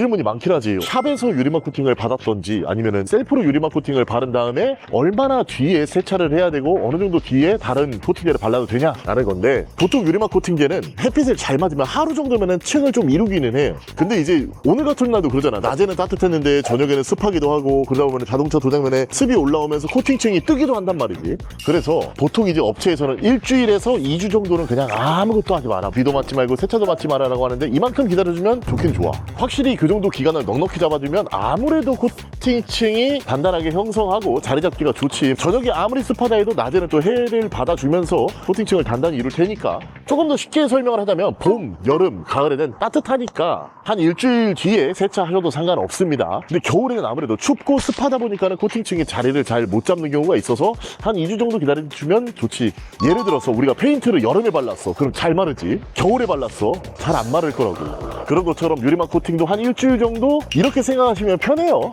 질문이 많긴 하지. 샵에서 유리막 코팅을 받았던지 아니면은 셀프로 유리막 코팅을 바른 다음에 얼마나 뒤에 세차를 해야 되고 어느 정도 뒤에 다른 코팅제를 발라도 되냐라는 건데 보통 유리막 코팅제는 햇빛을 잘 맞으면 하루 정도면은 층을 좀 이루기는 해요. 근데 이제 오늘 같은 날도 그러잖아. 낮에는 따뜻했는데 저녁에는 습하기도 하고 그러다 보면 자동차 도장면에 습이 올라오면서 코팅층이 뜨기도 한단 말이지. 그래서 보통 이제 업체에서는 일주일에서 2주 정도는 그냥 아무것도 하지 마라. 비도 맞지 말고 세차도 맞지 마라라고 하는데 이만큼 기다려주면 좋긴 좋아. 확실히 그 정도 기간을 넉넉히 잡아주면 아무래도 코팅층이 단단하게 형성하고 자리 잡기가 좋지. 저녁에 아무리 습하다 해도 낮에는 또 해를 받아주면서 코팅층을 단단히 이룰 테니까 조금 더 쉽게 설명을 하자면 봄, 여름, 가을에는 따뜻하니까 한 일주일 뒤에 세차하셔도 상관없습니다. 근데 겨울에는 아무래도 춥고 습하다 보니까는 코팅층이 자리를 잘 못 잡는 경우가 있어서 한 2주 정도 기다려주면 좋지. 예를 들어서 우리가 페인트를 여름에 발랐어. 그럼 잘 마르지. 겨울에 발랐어. 잘 안 마를 거라고. 그런 것처럼 유리막 코팅도 한 일주일 정도 이렇게 생각하시면 편해요.